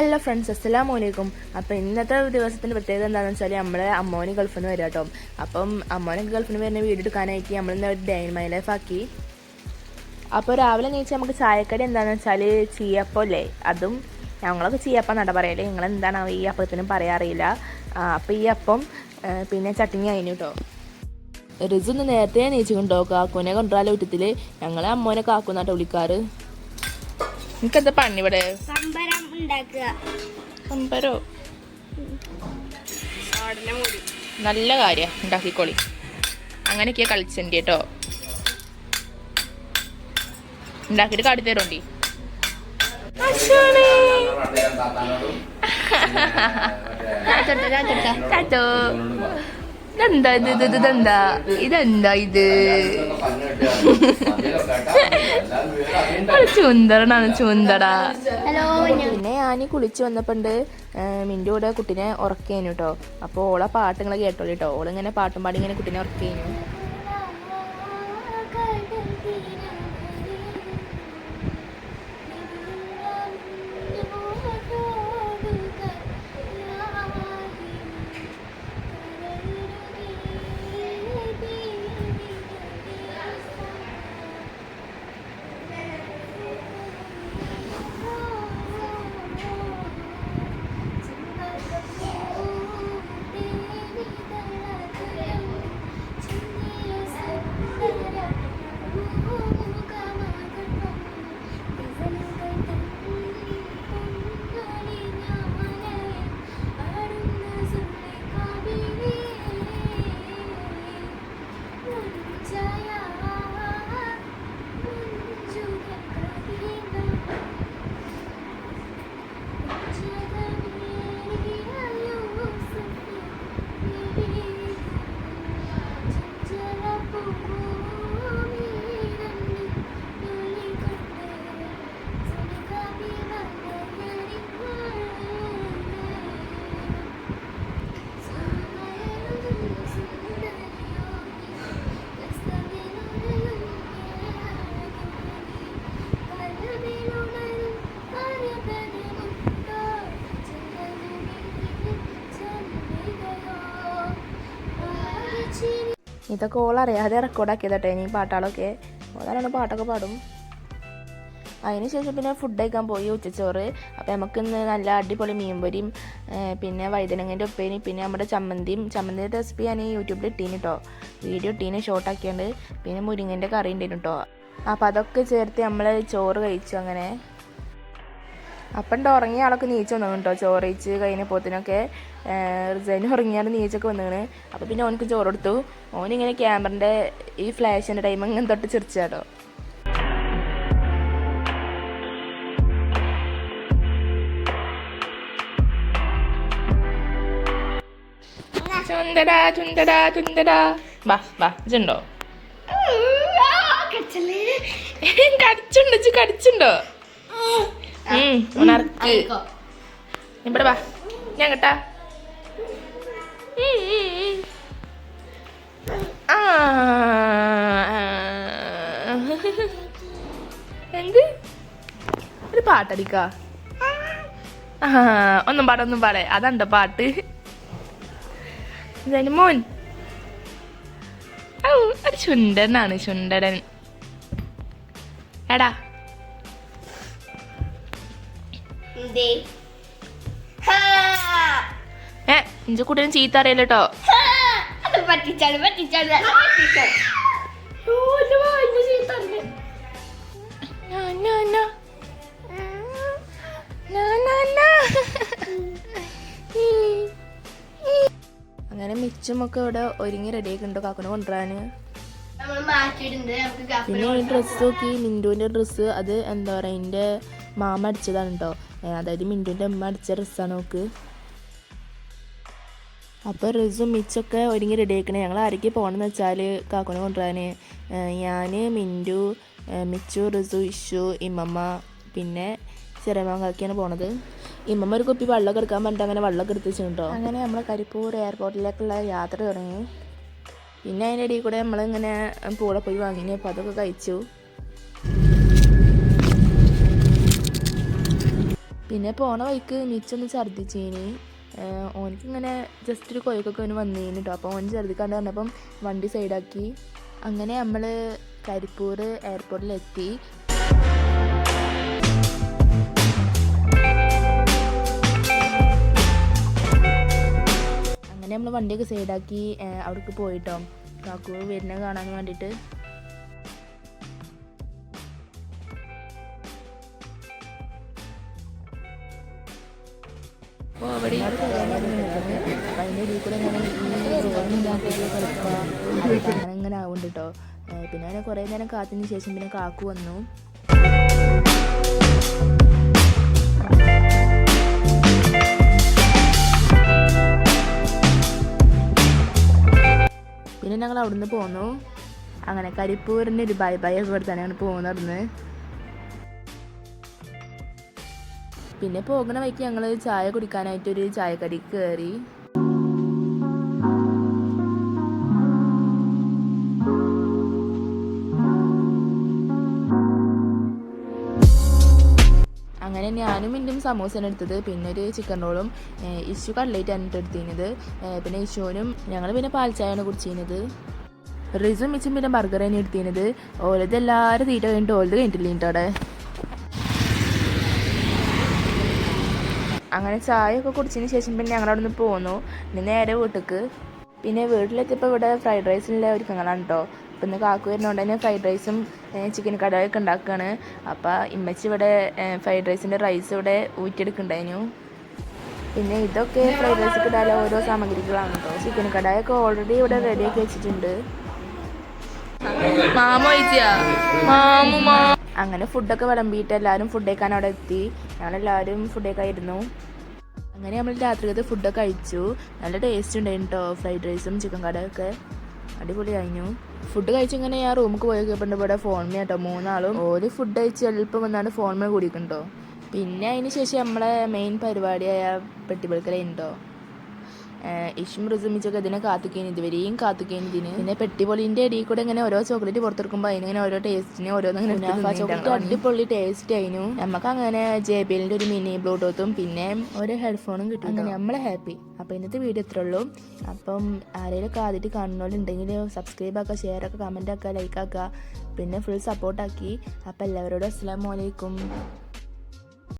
Hello friends അസ്സലാമു അലൈക്കും അപ്പോൾ ഇന്നത്തെ ദിവസത്തിന്റെ പ്രത്യേകത എന്താണെന്ന് വെച്ചാൽ നമ്മളെ അമ്മോന് ഗൾഫിൽ നിന്ന് വരാം കേട്ടോ. അപ്പം അമ്മോനെ ഗൾഫിൽ നിന്ന് വരുന്ന വീട് എടുക്കാനായിട്ട് നമ്മൾ ഇന്ന് ഒരു ഡേ ഇൻ മൈ ലൈഫ് ആക്കി. അപ്പോൾ രാവിലെ നീച്ച് നമുക്ക് ചായക്കടി എന്താണെന്ന് വെച്ചാൽ ചീയപ്പല്ലേ അതും ഞങ്ങളൊക്കെ ചീയപ്പം നട പറയല്ലേ നിങ്ങൾ എന്താണ് ഈ അപ്പത്തിനും പറയാറിയില്ല അപ്പോൾ ഈ അപ്പം പിന്നെ ചട്ടിനി കഴിഞ്ഞു കേട്ടോ. റിസൊന്ന് നേരത്തെ നീച്ചുകൊണ്ടോ കാക്കുനെ കൊണ്ടുവരാൻ വീട്ടത്തിൽ ഞങ്ങളെ അമ്മോനെ കാക്കുന്നാട്ടോ വിളിക്കാറ്. എനിക്കെന്താ പണിവിടെ ഉണ്ടാക്കുക. അമ്പരോ. നല്ല കാര്യം ഉണ്ടാക്കിക്കോളി. അങ്ങനെയൊക്കെയാ കളിച്ചെന്റെ കേട്ടോ. ഉണ്ടാക്കിയിട്ട് കാട്ടി തരോണ്ടി ചാച്ചോ ഇതെന്താ ഇത് ഇത് ഇതെന്താ? ഇതെന്താ ഇത്? അത് ചുന്തരനാണ് ചുന്തട ഹലോ പിന്നെ ഞാൻ കുളിച്ചു വന്നപ്പോണ്ട് മിന്റെ കൂടെ കുട്ടീനെ ഉറക്കേനു കേട്ടോ അപ്പോൾ ഓളെ പാട്ടുകളെ കേട്ടോളൂ കേട്ടോ ഓളിങ്ങനെ പാട്ടും പാടി ഇങ്ങനെ കുട്ടീനെ ഉറക്കേനു ഇതൊക്കെ ഓൾ അറിയാതെ റെക്കോർഡാക്കിയതട്ടെ ഇനി പാട്ടാളൊക്കെ. ഓളാണ് പാട്ടൊക്കെ പാടും. അതിന് ശേഷം പിന്നെ ഫുഡ് കഴിക്കാൻ പോയി ഉച്ചച്ചോറ്. അപ്പോൾ നമുക്ക് ഇന്ന് നല്ല അടിപൊളി മീൻ പൊരിയും പിന്നെ വഴുതനങ്ങന്റെ ഉപ്പേരി പിന്നെ നമ്മുടെ ചമ്മന്തിയും. ചമ്മന്തിയുടെ റെസിപ്പി ഞാൻ യൂട്യൂബിൽ ഇട്ടീന് കേട്ടോ വീഡിയോ ഇട്ടീന് ഷോർട്ടാക്കിയുണ്ട് പിന്നെ മുരിങ്ങന്റെ കറി ഉണ്ടായിരുന്നു കേട്ടോ അപ്പോൾ അതൊക്കെ ചേർത്ത് നമ്മൾ ചോറ് കഴിച്ചു അങ്ങനെ. അപ്പം ഉറങ്ങിയ ആളൊക്കെ നീച്ച് വന്നു കേട്ടോ ചോറ് കഴിച്ച് കഴിഞ്ഞ പോത്തിനൊക്കെ റിസൈൻ ഉറങ്ങിയാൽ നീച്ചൊക്കെ വന്നിങ്ങനെ അപ്പോൾ പിന്നെ ഓനക്ക് ചോറ് കൊടുത്തു. ഓനിങ്ങനെ ക്യാമറന്റെ ഈ ഫ്ലാഷിന്റെ ടൈം ഇങ്ങനെ തൊട്ട് ചിരിച്ചാട്ടോ ചുണ്ടടാ ചുണ്ടടാ ചുണ്ടടാ വാ വാ ഇതുണ്ടോ കടിച്ചുണ്ടോ കടിച്ചുണ്ടോ? ഉണർക്ക് ഇവിടെ വാ. ഞാൻ കേട്ടാ എന്ത്? ഒരു പാട്ടടിക്ക. ഒന്നും പാട ഒന്നും പാടേ. അതാണ്ടോ പാട്ട്? മോൻ. ഒരു ചുണ്ടനാണ് ചുണ്ടടൻ. എടാ. ഏ ചീത്ത അറിയല്ലോ കേട്ടോ അത് പറ്റിച്ചാണ് പറ്റിച്ചാണ് പറ്റിച്ചാണ്. അങ്ങനെ മിച്ചമൊക്കെ ഇവിടെ ഒരുങ്ങി റെഡി ആക്കുന്നുണ്ടോ കാക്കുനെ കൊണ്ടുവരാന്. പിന്നെ ഈ ഡ്രസ്സ് നോക്കി. മിന്റുവിന്റെ ഡ്രസ്സ് അത് എന്താ പറയുക? എന്റെ മാമ അടിച്ചതാണ് കേട്ടോ അതായത് മിന്റുവിന്റെ അമ്മ അടിച്ച ഡ്രസ്സാണ് നോക്ക് അപ്പോൾ റിസും മിച്ചൊക്കെ ഒരുങ്ങി റെഡി ആക്കണേ ഞങ്ങൾ ആരൊക്കെ പോകണമെന്ന് വെച്ചാൽ കാക്കുനെ കൊണ്ടുവരാൻ ഞാൻ മിന്റു മിച്ചു റിസു ഇഷു ഇമ്മമ്മ പിന്നെ ചെറിയമാങ്കാക്കിയാണ് പോണത്. ഇമ്മമ്മ ഒരു കുപ്പി വെള്ളമൊക്കെ എടുക്കാൻ പറഞ്ഞിട്ട് അങ്ങനെ വെള്ളമൊക്കെ എടുത്ത് വെച്ചിട്ടുണ്ടോ? അങ്ങനെ നമ്മൾ കരിപ്പൂർ എയർപോർട്ടിലേക്കുള്ള യാത്ര തുടങ്ങി. പിന്നെ അതിന്റെ ഇടയിൽ കൂടെ നമ്മളിങ്ങനെ പൂടെ പോയി വാങ്ങിനി അപ്പോൾ അതൊക്കെ കഴിച്ചു. പിന്നെ പോണ വഴിക്ക് മിച്ചൊന്ന് ഛർദ്ദിച്ചേനി. ഓനിക്ക് ഇങ്ങനെ ജസ്റ്റ് ഒരു കൊയ്ക്കൊക്കെ അവന് വന്നേന് കേട്ടോ അപ്പോൾ ഓൻ ഛർദ്ദിക്കാണ്ട് പറഞ്ഞപ്പം വണ്ടി സൈഡാക്കി. അങ്ങനെ നമ്മൾ കരിപ്പൂർ എയർപോർട്ടിലെത്തി. അങ്ങനെ നമ്മൾ വണ്ടിയൊക്കെ സൈഡാക്കി അവിടേക്ക് പോയിട്ടോ. കാക്കു വരുന്നത് കാണാൻ വേണ്ടിയിട്ട് അപ്പോൾ അവിടെ അപ്പം അതിന്റെ ഇടയിൽ കൂടെ ഇങ്ങനെ ഈ റോഡിനകത്തേക്ക് കളിക്കുക അങ്ങനെ ഇങ്ങനെ ആവുന്നുണ്ട് കേട്ടോ. പിന്നെ അങ്ങനെ കുറേ നേരം കാത്തിന് ശേഷം പിന്നെ കാക്കു വന്നു. പിന്നെ ഞങ്ങൾ അവിടുന്ന് പോന്നു. അങ്ങനെ കരിപ്പൂരിന്റെ ഒരു ബൈ ബൈ ഒക്കെ കൊടുത്താണ് ഞങ്ങൾ പോകുന്നത് അവിടുന്ന്. പിന്നെ പോകുന്ന വഴിക്ക് ഞങ്ങൾ ചായ കുടിക്കാനായിട്ട് ഒരു ചായക്കടിക്ക് കയറി അങ്ങനെ ഞാനും ഇന്നും സമൂസയാണ് എടുത്തത്. പിന്നെ ഒരു ചിക്കൻ റോളും ഇഷു കട്ട്ലേറ്റ് ആണ് എടുത്തിരുന്നത്. പിന്നെ ഇഷുവിനും ഞങ്ങൾ പിന്നെ പാൽച്ചായാണ് കുടിച്ചിരുന്നത്. റിസും മിച്ചും പിന്നെ ബർഗർ തന്നെ എടുത്തിരുന്നത്. ഓലത് എല്ലാവരും തീറ്റ കഴിഞ്ഞിട്ട് ഓലത് കഴിഞ്ഞിട്ടില്ല അവിടെ? അങ്ങനെ ചായയൊക്കെ കുടിച്ചതിന് ശേഷം പിന്നെ ഞങ്ങൾ അവിടെ നിന്ന് പോന്നു. പിന്നെ നേരെ വീട്ടിലേക്ക് പിന്നെ വീട്ടിലെത്തിയപ്പോൾ ഇവിടെ ഫ്രൈഡ് റൈസിനുള്ള ഒരുക്കങ്ങളാണ് കേട്ടോ അപ്പം ഇന്ന് കാക്കു വരുന്നതുകൊണ്ട് തന്നെ ഫ്രൈഡ് റൈസും ചിക്കൻ കടായൊക്കെ ഉണ്ടാക്കുകയാണ് അപ്പോൾ ഇമ്മച്ചി ഇവിടെ ഫ്രൈഡ് റൈസിന്റെ റൈസ് ഇവിടെ ഊറ്റിയെടുക്കുന്നുണ്ടായിരുന്നു. പിന്നെ ഇതൊക്കെ ഫ്രൈഡ് റൈസ് ഇടാനുള്ള ഓരോ സാമഗ്രികളാണ് കേട്ടോ ചിക്കൻ കടായൊക്കെ ഓൾറെഡി ഇവിടെ റെഡിയാക്കി വെച്ചിട്ടുണ്ട്. അങ്ങനെ ഫുഡൊക്കെ വിളമ്പിയിട്ട് എല്ലാവരും ഫുഡ് കഴിക്കാൻ അവിടെ എത്തി. ഞങ്ങളെല്ലാവരും ഫുഡ് കഴിക്കായിരുന്നു. അങ്ങനെ നമ്മൾ രാത്രിക്കത്തെ ഫുഡൊക്കെ കഴിച്ചു. നല്ല ടേസ്റ്റ് ഉണ്ടായിരുന്നു കേട്ടോ ഫ്രൈഡ് റൈസും ചിക്കൻ കടയൊക്കെ അടിപൊളി കഴിഞ്ഞു ഫുഡ് കഴിച്ചിങ്ങനെ ഞാൻ റൂമിൽ പോയി നോക്കിയപ്പോൾ ഇവിടെ ഫോൺമേ കേട്ടോ മൂന്നാളും ഒരു ഫുഡ് കഴിച്ച് എളുപ്പം വന്നാണ് ഫോൺമേ കൂടിയിട്ടുണ്ടോ പിന്നെ അതിന് ശേഷം നമ്മളെ മെയിൻ പരിപാടിയായ പെട്ടിപ്പളിക്കലുണ്ടോ ഇഷും റിസുമിച്ചൊക്കെ ഇതിനെ കാത്തുക്കേനി ഇതുവരെയും കാത്തുക്കേനി ഇതിന്. പിന്നെ പെട്ടിപൊളിന്റെ ഇടയിൽ കൂടെ ഇങ്ങനെ ഓരോ ചോക്ലേറ്റ് പുറത്തെടുക്കുമ്പോൾ അതിനിങ്ങനെ ഓരോ ടേസ്റ്റിന് ഓരോന്നിങ്ങനെ ചോക്ലേറ്റ് അടിപൊളി ടേസ്റ്റ് ആയിരുന്നു നമുക്ക് അങ്ങനെ ജെ ബി എല്ലിന്റെ ഒരു മിനി ബ്ലൂടൂത്തും പിന്നെ ഒരു ഹെഡ്ഫോണും കിട്ടും അങ്ങനെ നമ്മളെ ഹാപ്പി അപ്പോൾ ഇന്നത്തെ വീഡിയോ ഇത്ര ഉള്ളൂ. അപ്പം ആരെങ്കിലും ആദ്യമായിട്ട് കാണുന്നവരുണ്ടെങ്കിൽ സബ്സ്ക്രൈബ് ആക്കുക ഷെയർ ആക്കുക കമന്റ് ആക്കുക ലൈക്ക് ആക്കുക. പിന്നെ ഫുൾ സപ്പോർട്ടാക്കി അപ്പോൾ എല്ലാവരോടും അസ്സാം വലൈക്കും